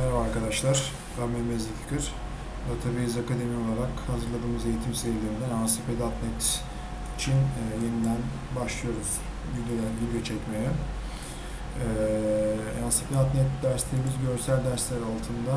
Merhaba arkadaşlar, ben Mehmet Zeki Kır. Database Akademi olarak hazırladığımız eğitim serilerinden ASP.NET için e, yeniden başlıyoruz videolar, video çekmeye. E, ASP.NET derslerimiz görsel dersler altında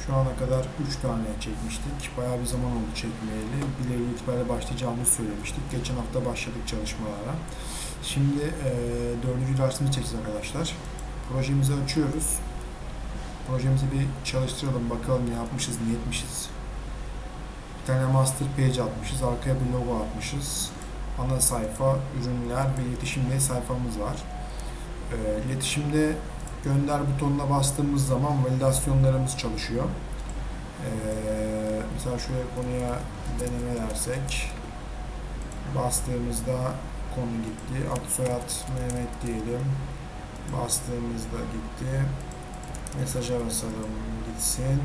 şu ana kadar 3 tane çekmiştik. Bayağı bir zaman oldu çekmeyeli. Bir Eylül itibariyle başlayacağımızı söylemiştik. Geçen hafta başladık çalışmalara. Şimdi e, dördüncü dersimizi çekeceğiz arkadaşlar. Projemizi açıyoruz. Projemizi bir çalıştıralım bakalım ne yapmışız, ne etmişiz. Bir tane master page atmışız, arkaya bir logo atmışız. Ana sayfa, ürünler ve iletişimde sayfamız var. Ee, iletişimde gönder butonuna bastığımız zaman validasyonlarımız çalışıyor. Ee, mesela şöyle konuya deneme dersek bastığımızda konu gitti. Ad soyad Mehmet diyelim. Bastığımızda gitti. Mesaja basalım gitsin.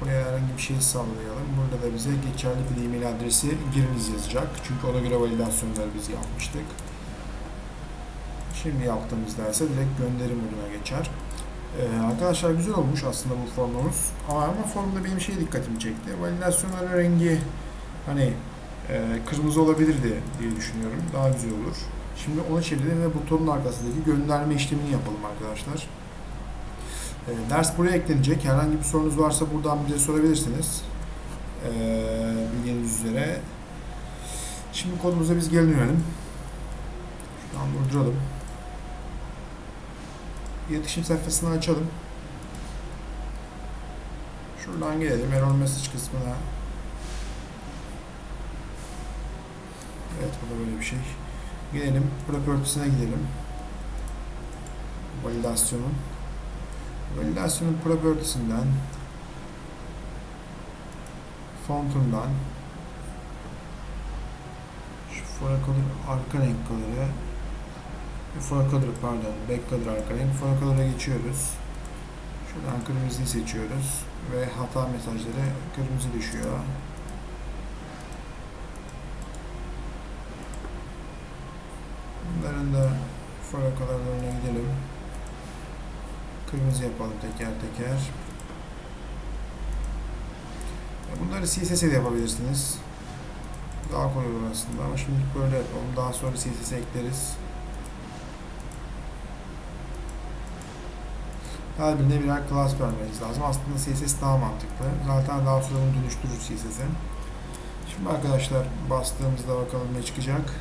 Buraya herhangi bir şey sallayalım. Burada da bize geçerli bir e-mail adresi giriniz yazacak. Çünkü ona göre validasyonları biz yapmıştık. Şimdi yaptığımız derse direkt gönderim moduna geçer. Ee, arkadaşlar güzel olmuş aslında bu formumuz. Ama, formda benim şey dikkatimi çekti. Validasyonların rengi hani e, kırmızı olabilirdi diye düşünüyorum. Daha güzel olur. Şimdi onu çevirelim ve butonun arkasındaki gönderme işlemini yapalım arkadaşlar. E, ders buraya eklenecek. Herhangi bir sorunuz varsa buradan bize sorabilirsiniz. E, bildiğiniz üzere. Şimdi kodumuza biz geri dönelim. Şuradan durduralım. İletişim sayfasını açalım. Şuradan gelelim. Error message kısmına. Evet bu da böyle bir şey. Gelelim. Properties'ine gidelim. Validasyonun. Validasyonun propertiesinden fontundan şu foracolor arka renk color'ı foracolor pardon back color arka renk foracolor'a geçiyoruz. Şuradan kırmızıyı seçiyoruz ve hata mesajları kırmızı düşüyor. Bunların da foracolor'larına gidelim. Kırmızı yapalım teker teker. Bunları CSS'e de yapabilirsiniz. Daha kolay olur aslında ama şimdi böyle yapalım. Daha sonra CSS'e ekleriz. Her birine birer class vermeniz lazım. Aslında CSS daha mantıklı. Zaten daha sonra bunu dönüştürür CSS'e. Şimdi arkadaşlar bastığımızda bakalım ne çıkacak.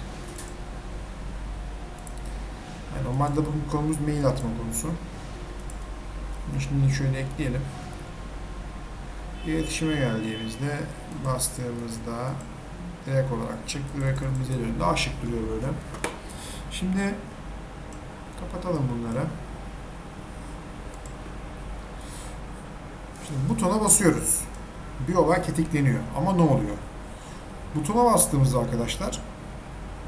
Yani normalde bu konumuz mail atma konusu. Şimdi şöyle ekleyelim. İletişime geldiğimizde bastığımızda direkt olarak çıktı ve kırmızı dönüyor. Daha şık duruyor böyle. Şimdi kapatalım bunları. Şimdi butona basıyoruz. Bir olay tetikleniyor. Ama ne oluyor? Butona bastığımızda arkadaşlar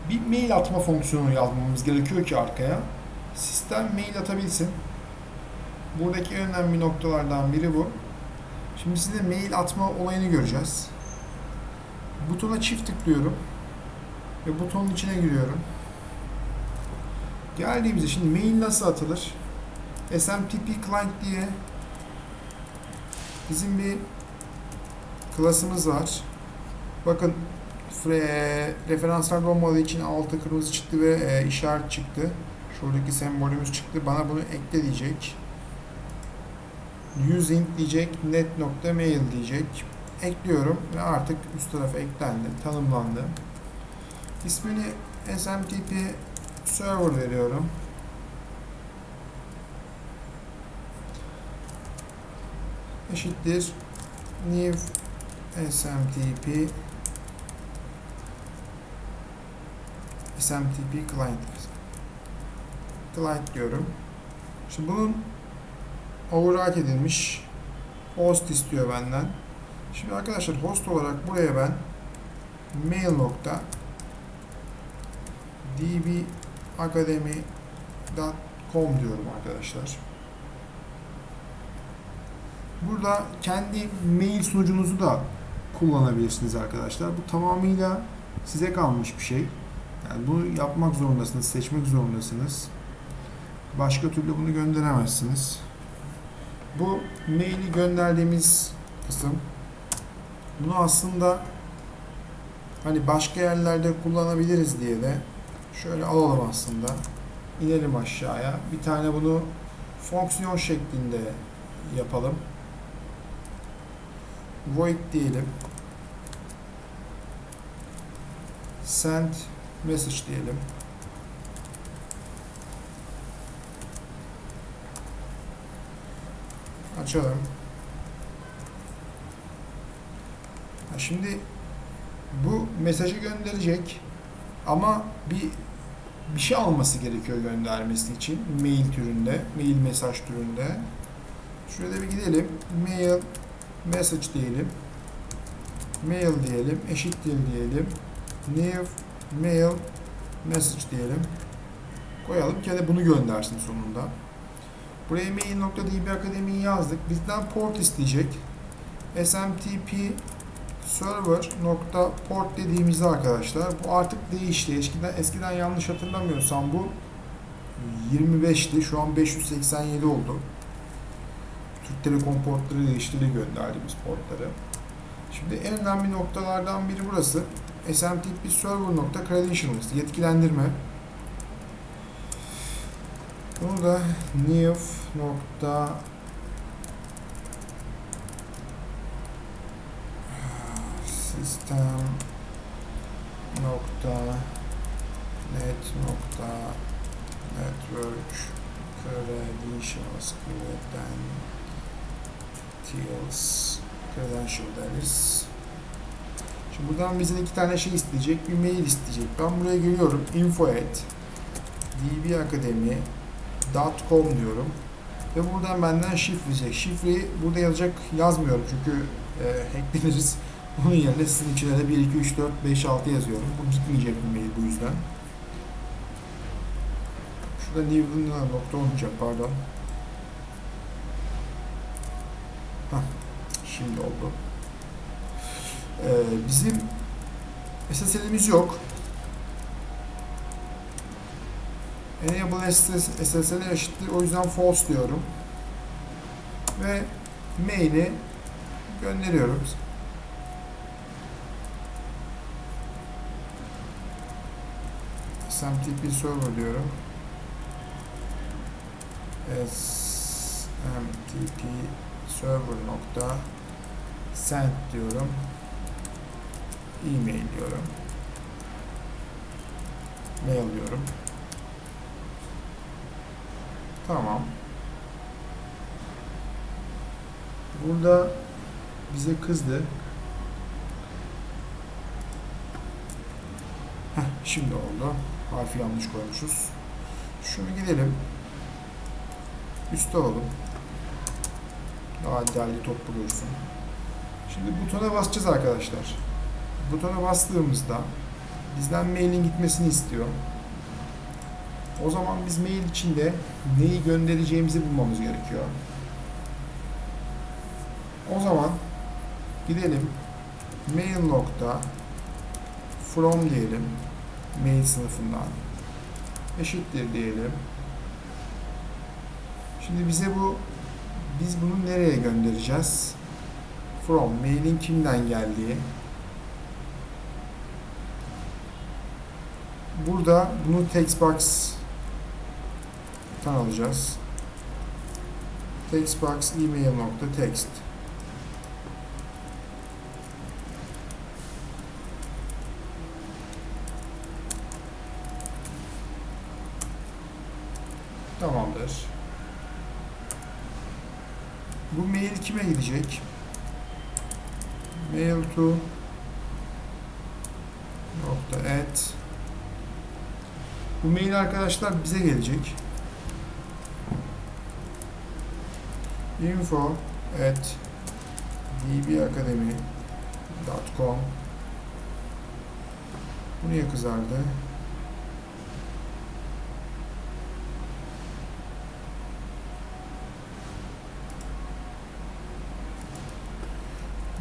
bir mail atma fonksiyonu yazmamız gerekiyor ki arkaya sistem mail atabilsin. Buradaki en önemli noktalardan biri bu. Şimdi size mail atma olayını göreceğiz. Butona çift tıklıyorum ve butonun içine giriyorum. Geldiğimizde şimdi mail nasıl atılır? SMTP client diye bizim bir klasımız var. Bakın re- referanslar olmadığı için altı kırmızı çıktı ve e, işaret çıktı. Şuradaki sembolümüz çıktı. Bana bunu ekle diyecek. Using diyecek. Net.mail diyecek. Ekliyorum ve artık üst tarafa eklendi. Tanımlandı. İsmini SMTP server veriyorum. Eşittir new SMTP SMTP client client diyorum. Şimdi bunun override edilmiş host istiyor benden. Şimdi arkadaşlar host olarak buraya ben mail nokta dbacademy.com diyorum arkadaşlar. Burada kendi mail sunucunuzu da kullanabilirsiniz arkadaşlar. Bu tamamıyla size kalmış bir şey. Yani bunu yapmak zorundasınız, seçmek zorundasınız. Başka türlü bunu gönderemezsiniz. Bu maili gönderdiğimiz kısım. Bunu aslında hani başka yerlerde kullanabiliriz diye de şöyle alalım aslında. İnelim aşağıya. Bir tane bunu fonksiyon şeklinde yapalım. Void diyelim. Send message diyelim. Açalım. Şimdi bu mesajı gönderecek ama bir bir şey alması gerekiyor göndermesi için mail türünde, mail mesaj türünde. Şurada bir gidelim. Mail message diyelim. Mail diyelim. Eşittir diyelim. New mail message diyelim. Koyalım ki de bunu göndersin sonunda. Buraya mail.db akademiyi yazdık. Bizden port isteyecek. smtp server nokta port dediğimizde arkadaşlar bu artık değişti. Eskiden eskiden yanlış hatırlamıyorsam bu 25'ti. Şu an 587 oldu. Türk Telekom portları değiştirdi gönderdiğimiz portları. Şimdi en önemli noktalardan biri burası. SMTP server nokta credentials yetkilendirme. Bunu da new nokta sistem nokta net nokta network credentials credentials credential deriz. Şimdi buradan bizden iki tane şey isteyecek. Bir mail isteyecek. Ben buraya geliyorum. info at dbakademi.com diyorum. Ve buradan benden şifre diyecek. Şifreyi burada yazacak yazmıyorum çünkü e, hackleniriz. Onun yerine sizin içine de 1, 2, 3, 4, 5, 6 yazıyorum. Bu gitmeyecek bir mail bu yüzden. Şurada new'un nokta olmayacak pardon. Hah, şimdi oldu. Ee, bizim SSL'imiz yok. Enable SSL eşittir. O yüzden false diyorum. Ve maili gönderiyorum. SMTP server diyorum. SMTP server nokta send diyorum. E-mail diyorum. Mail diyorum. Tamam. Burada bize kızdı. Heh, şimdi oldu. Harfi yanlış koymuşuz. Şunu gidelim. Üste alalım. Daha değerli toplu dursun. Şimdi butona basacağız arkadaşlar. Butona bastığımızda bizden mailin gitmesini istiyor. O zaman biz mail içinde neyi göndereceğimizi bulmamız gerekiyor. O zaman gidelim mail nokta from diyelim mail sınıfından eşittir diyelim. Şimdi bize bu biz bunu nereye göndereceğiz? From mailin kimden geldiği. Burada bunu textbox alacağız. Textbox email nokta text. Tamamdır. Bu mail kime gidecek? Mail to nokta at bu mail arkadaşlar bize gelecek. İnfo at dbakademi.com Bu niye kızardı?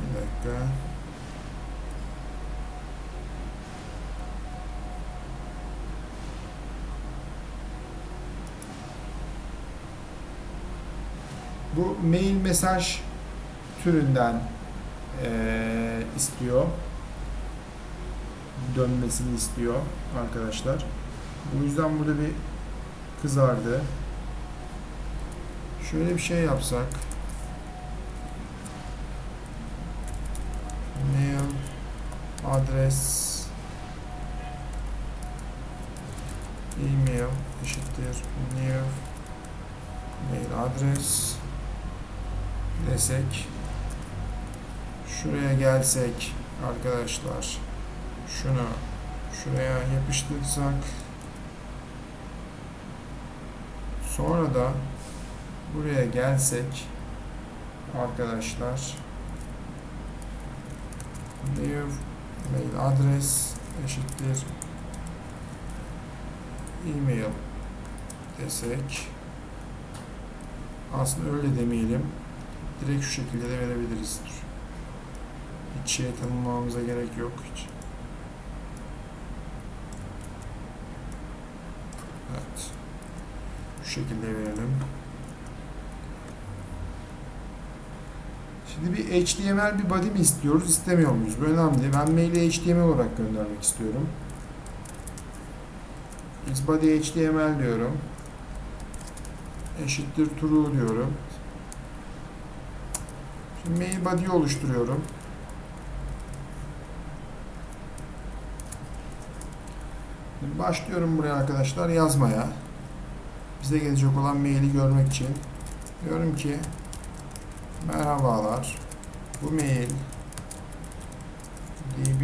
Bir dakika. Bu mail mesaj türünden eee, istiyor. Dönmesini istiyor arkadaşlar. Bu yüzden burada bir kızardı. Şöyle bir şey yapsak. Mail adres email eşittir new mail adres desek şuraya gelsek arkadaşlar şunu şuraya yapıştırsak sonra da buraya gelsek arkadaşlar new mail adres eşittir e-mail desek aslında öyle demeyelim direkt şu şekilde de verebiliriz hiç şey tanımlamamıza gerek yok hiç evet şu şekilde verelim Şimdi bir HTML bir body mi istiyoruz, istemiyor muyuz? Bu önemli. Ben maili HTML olarak göndermek istiyorum. Xbody HTML diyorum. Eşittir true diyorum. Şimdi mail body oluşturuyorum. Başlıyorum buraya arkadaşlar yazmaya. Bize gelecek olan maili görmek için. Diyorum ki Merhabalar. Bu mail DB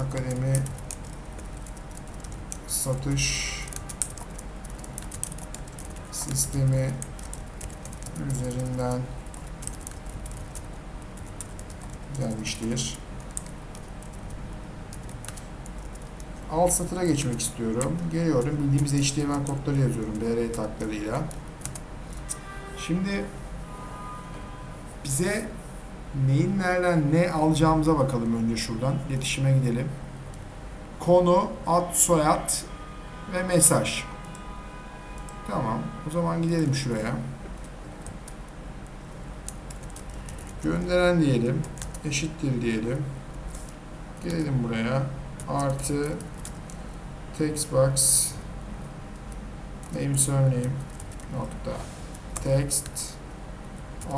Akademi satış sistemi üzerinden gelmiştir. Alt satıra geçmek istiyorum. Geliyorum. Bildiğimiz HTML kodları yazıyorum. BR taklarıyla. Şimdi bize neyin nereden ne alacağımıza bakalım önce şuradan. İletişime gidelim. Konu, ad, soyad ve mesaj. Tamam. O zaman gidelim şuraya. Gönderen diyelim. Eşittir diyelim. Gelelim buraya. Artı text box name surname nokta. Text.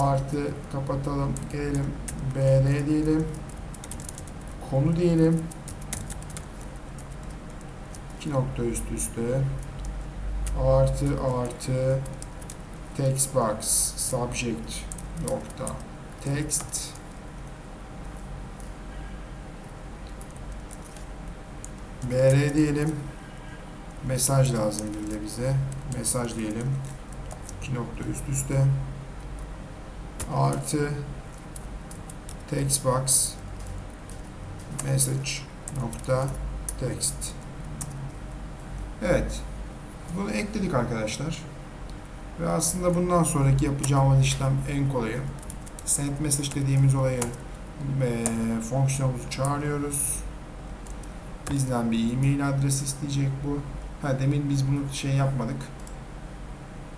Artı kapatalım. Gelelim br diyelim. Konu diyelim. 2 nokta üst üste. Artı artı text box subject nokta. Text br diyelim. Mesaj lazım bir de bize. Mesaj diyelim. 2 nokta üst üste. Artı text box message nokta text. Evet. Bunu ekledik arkadaşlar. Ve aslında bundan sonraki yapacağımız işlem en kolayı. Send message dediğimiz olayı e, fonksiyonumuzu çağırıyoruz bizden bir e-mail adresi isteyecek bu. Ha, demin biz bunu şey yapmadık.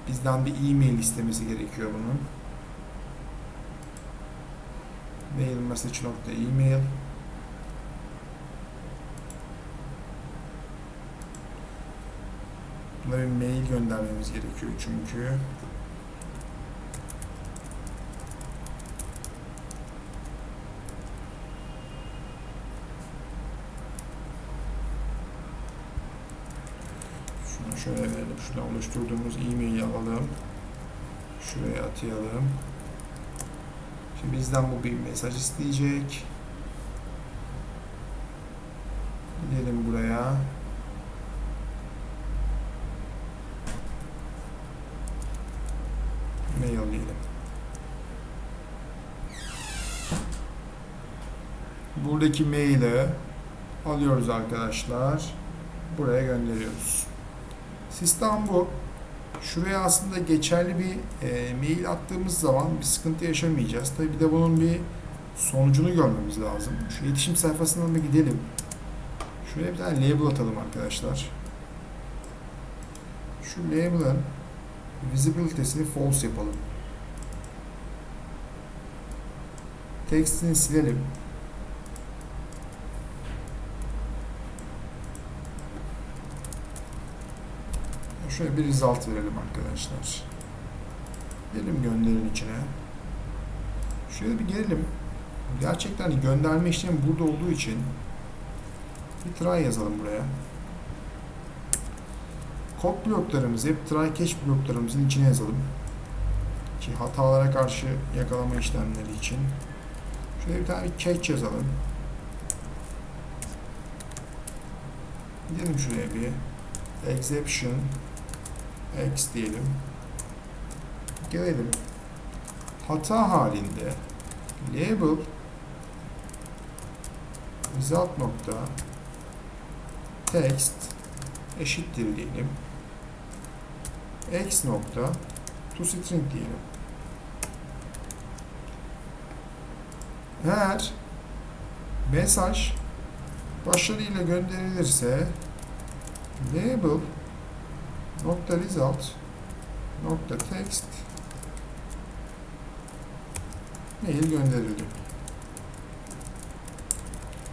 Bizden bir e-mail istemesi gerekiyor bunun. mail message nokta e-mail Buna bir mail göndermemiz gerekiyor çünkü şunu şuradan oluşturduğumuz e-mail'i alalım şuraya atayalım Şimdi bizden bu bir mesaj isteyecek. Gidelim buraya. Mail diyelim. Buradaki maili alıyoruz arkadaşlar. Buraya gönderiyoruz. Sistem bu. Şuraya aslında geçerli bir e, mail attığımız zaman bir sıkıntı yaşamayacağız. Tabi bir de bunun bir sonucunu görmemiz lazım. Şu iletişim sayfasından da gidelim. Şuraya bir tane label atalım arkadaşlar. Şu label'ın visibility'sini false yapalım. Tekstini silelim. Şöyle bir result verelim arkadaşlar. Gidelim gönderin içine. Şöyle bir gelelim. Gerçekten gönderme işlemi burada olduğu için bir try yazalım buraya. Kod bloklarımızı hep try catch bloklarımızın içine yazalım. Ki hatalara karşı yakalama işlemleri için. Şöyle bir tane catch yazalım. Gidelim şuraya bir. Exception X diyelim. Gelelim. Hata halinde label result nokta text eşittir diyelim. X nokta to string diyelim. Eğer mesaj başarıyla gönderilirse label nokta result nokta text mail gönderildi.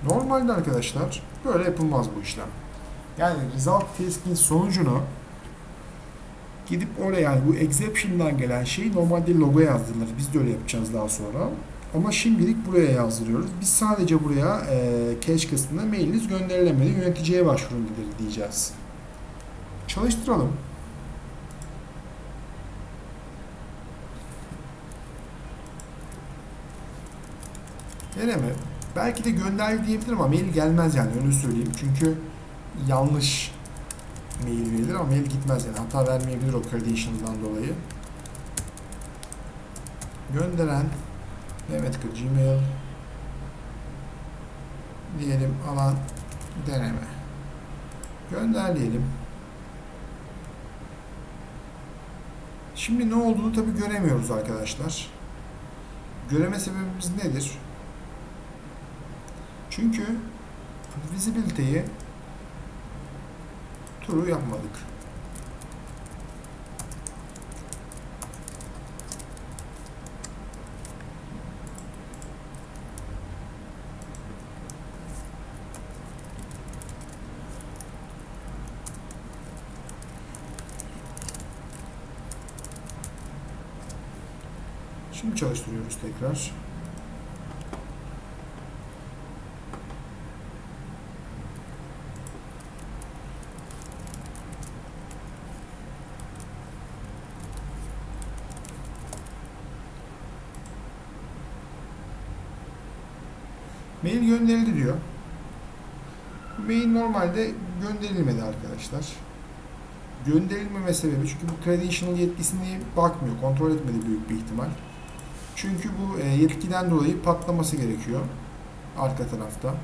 Normalde arkadaşlar böyle yapılmaz bu işlem. Yani result test'in sonucunu gidip oraya yani bu exception'dan gelen şeyi normalde logo yazdırılır. Biz de öyle yapacağız daha sonra. Ama şimdilik buraya yazdırıyoruz. Biz sadece buraya e, cache kısmına mailiniz gönderilemedi. Yöneticiye başvurun diyeceğiz. Çalıştıralım. Deneme. Belki de gönderdi diyebilirim ama mail gelmez yani onu söyleyeyim. Çünkü yanlış mail verilir ama mail gitmez yani. Hata vermeyebilir o credential'dan dolayı. Gönderen Kır Gmail diyelim alan deneme. Gönder diyelim. Şimdi ne olduğunu tabi göremiyoruz arkadaşlar. Göreme sebebimiz nedir? Çünkü visibility'yi turu yapmadık. Şimdi çalıştırıyoruz tekrar. Mail gönderildi diyor. Mail normalde gönderilmedi arkadaşlar. Gönderilmeme sebebi çünkü bu credential yetkisini bakmıyor, kontrol etmedi büyük bir ihtimal. Çünkü bu e, yetkiden dolayı patlaması gerekiyor arka tarafta.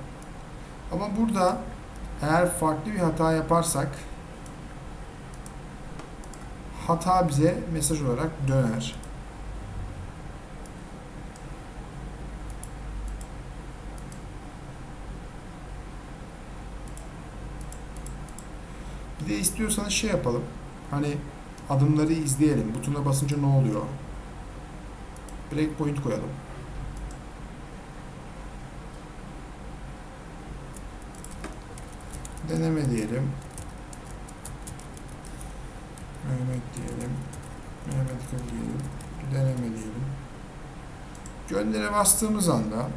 Ama burada eğer farklı bir hata yaparsak hata bize mesaj olarak döner. Bir de istiyorsanız şey yapalım. Hani adımları izleyelim. Butona basınca ne oluyor? Breakpoint koyalım. Deneme diyelim. Mehmet diyelim. Mehmet Gül diyelim. Deneme diyelim. Göndere bastığımız anda